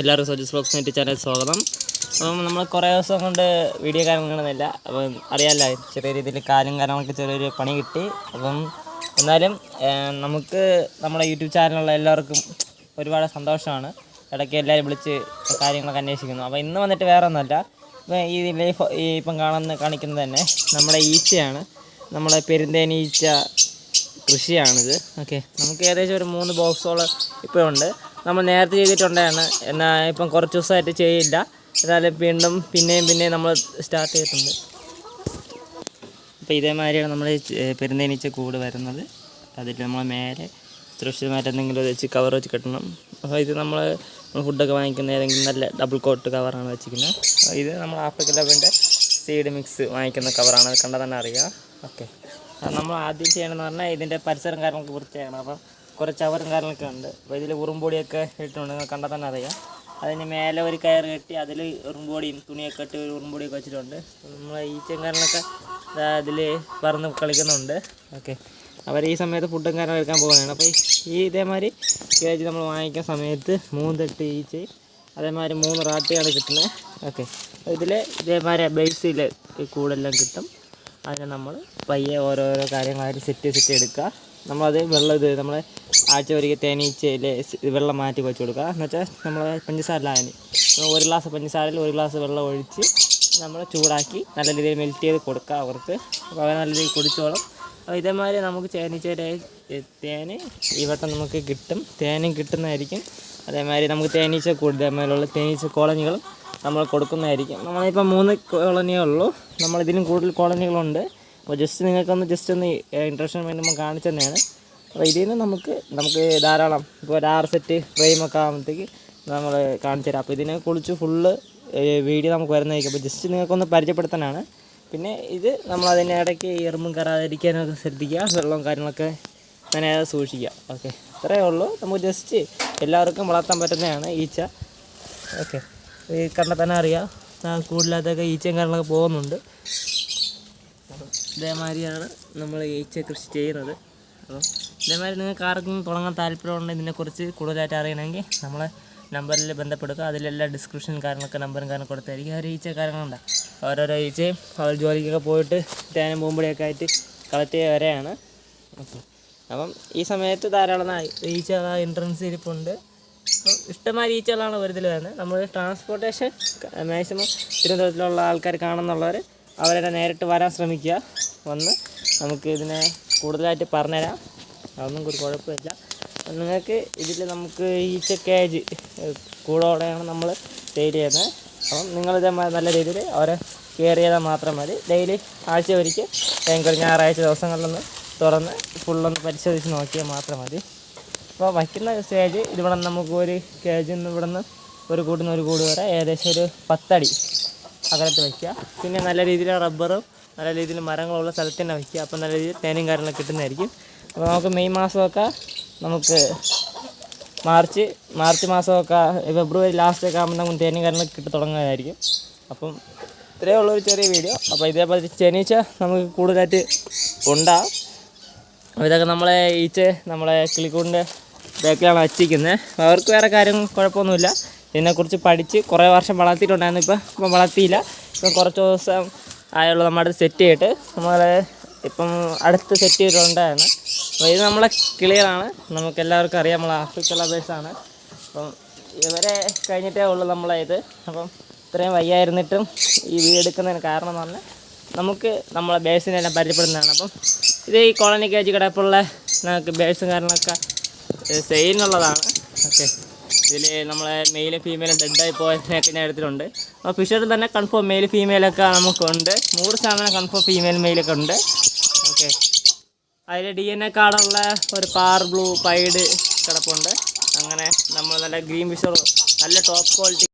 എല്ലാവർക്കും സജസ് blogs net channel സ്വാഗതം. അപ്പം നമ്മൾ കുറേ ദിവസം കൊണ്ട് വീഡിയോ കാര്യങ്ങൾ കാണുന്നില്ല അപ്പം അറിയാമല്ലോ ചെറിയ രീതിയിൽ കാലും കാര്യങ്ങളൊക്കെ ചെറിയൊരു പണി കിട്ടി. അപ്പം എന്നാലും നമുക്ക് നമ്മുടെ യൂട്യൂബ് ചാനലുള്ള എല്ലാവർക്കും ഒരുപാട് സന്തോഷമാണ്. ഇടയ്ക്ക് എല്ലാവരും വിളിച്ച് കാര്യങ്ങളൊക്കെ അന്വേഷിക്കുന്നു. അപ്പോൾ ഇന്ന് വന്നിട്ട് വേറെ ഒന്നുമല്ല ഇപ്പം ഈ ലൈഫ് ഈ ഇപ്പം കാണുന്ന കാണിക്കുന്നത് തന്നെ നമ്മുടെ ഈച്ചയാണ്. നമ്മളെ പെരുന്തേനീച്ച കൃഷിയാണിത്. ഓക്കെ നമുക്ക് ഏകദേശം ഒരു മൂന്ന് ബോക്സോളം ഇപ്പോൾ ഉണ്ട് നമ്മൾ നേരത്തെ ചെയ്തിട്ടുണ്ടായിരുന്നു. എന്നാൽ ഇപ്പം കുറച്ച് ദിവസമായിട്ട് ചെയ്യില്ല. എന്നാലും വീണ്ടും പിന്നെയും പിന്നെയും നമ്മൾ സ്റ്റാർട്ട് ചെയ്തിട്ടുണ്ട്. അപ്പോൾ ഇതേമാതിരിയാണ് നമ്മൾ പെരുന്തേനീച്ച കൂട് വരുന്നത്. അതിൽ നമ്മൾ മേലെ സുരക്ഷിതമായിട്ട് എന്തെങ്കിലും വെച്ച് കവർ വെച്ച് കെട്ടണം. അപ്പോൾ ഇത് നമ്മൾ ഫുഡൊക്കെ വാങ്ങിക്കുന്ന ഏതെങ്കിലും നല്ല ഡബിൾ കോട്ട് കവറാണ് വെച്ചിരിക്കുന്നത്. ഇത് നമ്മൾ ആഫ്രിക്കൻ ലബിന്റെ സീഡ് മിക്സ് വാങ്ങിക്കുന്ന കവറാണ് കണ്ടാൽ തന്നെ അറിയാം. ഓക്കെ നമ്മൾ ആദ്യം ചെയ്യണമെന്ന് പറഞ്ഞാൽ ഇതിന്റെ പരിസരം കാര്യങ്ങളൊക്കെ വൃത്തിയാണ് അപ്പം കുറച്ച് ചവറും കാര്യങ്ങളൊക്കെ ഉണ്ട്. അപ്പോൾ ഇതിൽ ഉറുമ്പൊടിയൊക്കെ ഇട്ടിട്ടുണ്ട്. നിങ്ങൾ കണ്ടാൽ തന്നെ അറിയാം. അതിന് മേലെ ഒരു കയർ കെട്ടി അതിൽ ഉറുമ്പൊടിയും തുണിയൊക്കെ ഇട്ട് ഒരു ഉറുമ്പൊടിയൊക്കെ വെച്ചിട്ടുണ്ട്. നമ്മൾ ഈച്ചയും കാര്യങ്ങളൊക്കെ അതിൽ പറന്ന് കളിക്കുന്നുണ്ട്. ഓക്കെ. അവർ ഈ സമയത്ത് ഫുഡും കാര്യങ്ങൾ എടുക്കാൻ പോകുന്നതാണ്. അപ്പോൾ ഈ ഇതേമാതിരി കേജ് നമ്മൾ വാങ്ങിക്കുന്ന സമയത്ത് മൂന്ന് തെട്ട് ഈച്ചയും അതേമാതിരി മൂന്ന് റാട്ടിയാണ് കിട്ടുന്നത്. ഓക്കെ. ഇതിൽ ഇതേമാതിരി ബേസിൽ കൂടെല്ലാം കിട്ടും. അതിനെ നമ്മൾ പയ്യെ ഓരോരോ കാര്യങ്ങളായിട്ട് സെറ്റ് സെറ്റ് എടുക്കുക. നമ്മളത് വെള്ളം ഇത് നമ്മൾ ആഴ്ച ഒരിക്കൽ തേനീച്ചയിൽ വെള്ളം മാറ്റി വെച്ച് കൊടുക്കുക. എന്ന് വെച്ചാൽ നമ്മൾ പഞ്ചസാര ലായനി ഒരു ഗ്ലാസ് പഞ്ചസാരയിൽ ഒരു ഗ്ലാസ് വെള്ളം ഒഴിച്ച് നമ്മൾ ചൂടാക്കി നല്ല രീതിയിൽ മെൽറ്റ് ചെയ്ത് കൊടുക്കുക അവർക്ക്. അപ്പോൾ അവർ നല്ല രീതിയിൽ കുടിച്ചോളും. അപ്പോൾ ഇതേമാതിരി നമുക്ക് തേനീച്ചയുടെ തേന് ഈ വട്ടം നമുക്ക് കിട്ടും. തേനും കിട്ടുന്നതായിരിക്കും. അതേമാതിരി നമുക്ക് തേനീച്ച കൂടുതൽ ഇതേമാതിരിയുള്ള തേനീച്ച കോളനികളും നമ്മൾ കൊടുക്കുന്നതായിരിക്കും. നമ്മളിപ്പോൾ മൂന്ന് കോളനിയേ ഉള്ളൂ. നമ്മളിതിലും കൂടുതൽ കോളനികളുണ്ട്. അപ്പോൾ ജസ്റ്റ് നിങ്ങൾക്കൊന്ന് ജസ്റ്റ് ഒന്ന് ഇൻട്രഷൻ വേണ്ടി കാണിച്ചു തന്നെയാണ്. അപ്പോൾ ഇതിൽ നിന്ന് നമുക്ക് നമുക്ക് ധാരാളം ഇപ്പോൾ ഒരു ആറ് സെറ്റ് ഫ്രെയിമൊക്കെ ആകുമ്പോഴത്തേക്ക് നമ്മൾ കാണിച്ചു തരാം. അപ്പോൾ ഇതിനെ കുളിച്ച് ഫുള്ള് വീഡിയോ നമുക്ക് വരുന്നതായിരിക്കും. അപ്പോൾ ജസ്റ്റ് നിങ്ങൾക്കൊന്ന് പരിചയപ്പെടുത്താനാണ്. പിന്നെ ഇത് നമ്മൾ അതിന്റെ ഇടയ്ക്ക് എറുമ്പും കയറാതിരിക്കാനൊക്കെ ശ്രദ്ധിക്കുക വെള്ളവും കാര്യങ്ങളൊക്കെ അങ്ങനെ സൂക്ഷിക്കുക. ഓക്കെ. ഇത്രയേ ഉള്ളൂ. നമുക്ക് ജസ്റ്റ് എല്ലാവർക്കും വളർത്താൻ പറ്റുന്നതാണ് ഈച്ച. ഓക്കെ. കണ്ടാൽ തന്നെ അറിയാം. ഈച്ചയും കാര്യങ്ങളൊക്കെ പോകുന്നുണ്ട്. ഇതേമാതിരിയാണ് നമ്മൾ ഈച്ച കൃഷി ചെയ്യുന്നത്. അപ്പം ഇതേമാതിരി നിങ്ങൾക്ക് ആർക്കും തുടങ്ങാൻ താല്പര്യമുണ്ടെങ്കിൽ ഇതിനെക്കുറിച്ച് കൂടുതലായിട്ട് അറിയണമെങ്കിൽ നമ്മളെ നമ്പറിൽ ബന്ധപ്പെടുക. അതിലെല്ലാം ഡിസ്ക്രിപ്ഷൻ കാര്യങ്ങളൊക്കെ നമ്പറും കാരണം കൊടുത്തായിരിക്കും. അവർ ഈച്ച കാര്യങ്ങളുണ്ടാകും ഓരോരോ ഈച്ചയും അവർ ജോലിക്കൊക്കെ പോയിട്ട് തേനും പോകുമ്പോഴൊക്കെ ആയിട്ട് കളക്ട് ചെയ്യുക വരെയാണ്. ഓക്കെ. അപ്പം ഈ സമയത്ത് ധാരാളം ഈച്ച എൻട്രൻസ് ഇരിപ്പുണ്ട്. അപ്പം ഇഷ്ടമായ ഈച്ചകളാണ് ഒരുതിൽ വരുന്നത്. നമ്മൾ ട്രാൻസ്പോർട്ടേഷൻ മാക്സിമം തിരുവനന്തപുരത്തിലുള്ള ആൾക്കാർ കാണുന്നുള്ളവർ അവരെ നേരിട്ട് വരാൻ ശ്രമിക്കുക. വന്ന് നമുക്ക് ഇതിനെ കൂടുതലായിട്ട് പറഞ്ഞുതരാം. അതൊന്നും ഒരു കുഴപ്പമില്ല. നിങ്ങൾക്ക് ഇതിൽ നമുക്ക് ഈച്ച കേജ് കൂടോടെയാണ് നമ്മൾ സെയിൽ ചെയ്യുന്നത്. അപ്പം നിങ്ങളിതേ നല്ല രീതിയിൽ അവരെ കെയർ ചെയ്താൽ മാത്രം മതി. ഡെയിലി ആഴ്ച ഒരിക്കൽ ഭയങ്കര ഞായറാഴ്ച ദിവസങ്ങളിലൊന്ന് തുറന്ന് ഫുള്ളൊന്ന് പരിശോധിച്ച് നോക്കിയാൽ മാത്രം മതി. അപ്പോൾ വയ്ക്കുന്ന സ്റ്റേജ് ഇതിവിടെ നമുക്ക് ഒരു കേജിൽ നിന്ന് ഇവിടെ നിന്ന് ഒരു കൂട്ടിൽ ഒരു കൂട് വരെ ഏകദേശം ഒരു പത്തടി. അകലത്ത് വയ്ക്കുക പിന്നെ നല്ല രീതിയിൽ റബ്ബറും നല്ല രീതിയിൽ മരങ്ങളുള്ള സ്ഥലത്ത് തന്നെ വയ്ക്കുക അപ്പോൾ നല്ല രീതിയിൽ തേനും കാര്യങ്ങളൊക്കെ കിട്ടുന്നതായിരിക്കും. അപ്പോൾ നമുക്ക് മെയ് മാസമൊക്കെ നമുക്ക് മാർച്ച് മാർച്ച് മാസമൊക്കെ ഫെബ്രുവരി ലാസ്റ്റൊക്കെ ആകുമ്പോൾ നമുക്ക് തേനും കാര്യങ്ങളൊക്കെ കിട്ടി തുടങ്ങുന്നതായിരിക്കും. അപ്പം ഇത്രയേ ഉള്ളൊരു ചെറിയ വീഡിയോ അപ്പോൾ ഇതേപോലെ ചെനീച്ച നമുക്ക് കൂടുതലായിട്ട് ഉണ്ടാകും ഇതൊക്കെ നമ്മളെ ഈച്ച നമ്മളെ കിളിക്കൂടിന്റെ ബാക്കിലാണ് വച്ചിരിക്കുന്നത്. അവർക്ക് വേറെ കാര്യം കുഴപ്പമൊന്നുമില്ല. ഇതിനെക്കുറിച്ച് പഠിച്ച് കുറേ വർഷം വളർത്തിയിട്ടുണ്ടായിരുന്നു. ഇപ്പം ഇപ്പം വളർത്തിയില്ല. ഇപ്പം കുറച്ച് ദിവസം ആയുള്ള നമ്മുടെ സെറ്റ് ചെയ്തിട്ട്. നമ്മൾ ഇപ്പം അടുത്ത് സെറ്റ് ചെയ്തിട്ടുണ്ടായിരുന്നു. അപ്പോൾ ഇത് നമ്മളെ കിളികളാണ് നമുക്ക് എല്ലാവർക്കും അറിയാം. നമ്മൾ ആഫ്രിക്കൻ ലബേഴ്സാണ് അപ്പം ഇവരെ കഴിഞ്ഞിട്ടേ ഉള്ളൂ നമ്മളെ ഇത്. അപ്പം ഇത്രയും വയ്യായിരുന്നിട്ടും ഈ വീട് എടുക്കുന്നതിന് കാരണം എന്ന് നമുക്ക് നമ്മളെ ബേഴ്സിനെല്ലാം പരിചയപ്പെടുന്നതാണ്. അപ്പം ഇത് ഈ കോളനി കേജ് കിടപ്പുള്ള നമുക്ക് ബേഴ്സും കാര്യങ്ങളൊക്കെ സെയിലിനുള്ളതാണ് ഓക്കെ ഇതിൽ നമ്മളെ മെയിലും ഫീമെയിലും ഡെഡായി പോയതിനൊക്കെ എടുത്തിട്ടുണ്ട്. അപ്പോൾ ഫിഷറിൽ തന്നെ കൺഫേം മെയിൽ ഫീമെയിലൊക്കെ നമുക്കുണ്ട്. നൂറ് ശതമാനം കൺഫേം ഫീമെയിൽ മെയിലൊക്കെ ഉണ്ട്. ഓക്കെ അതിൽ ഡി എൻ എ കാർഡുള്ള ഒരു പാർ ബ്ലൂ പൈഡ് കിടപ്പുണ്ട്. അങ്ങനെ നമ്മൾ നല്ല ഗ്രീൻ ഫിഷർ നല്ല ടോപ്പ് ക്വാളിറ്റി